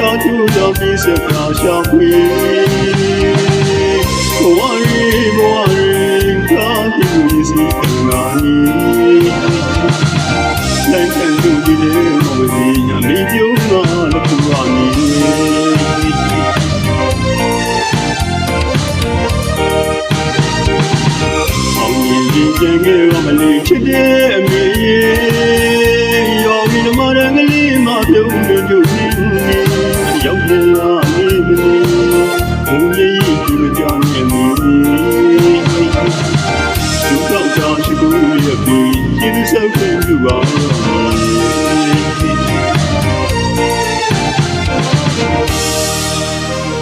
Don't you love me, so proud of me. ပြင်ခဲ့ရောမလေးချစ်တဲ့အမေရောမီနမရငလေးမပြုံးလို့ကြွစီနေရောက်နေလားမင်းမင်းဘုံရဲ့ဒီမကြောင်နေနေသူတော့ကြောင့်ရှိကိုရပြီကျေးဇူးဆောင်ပြုပါ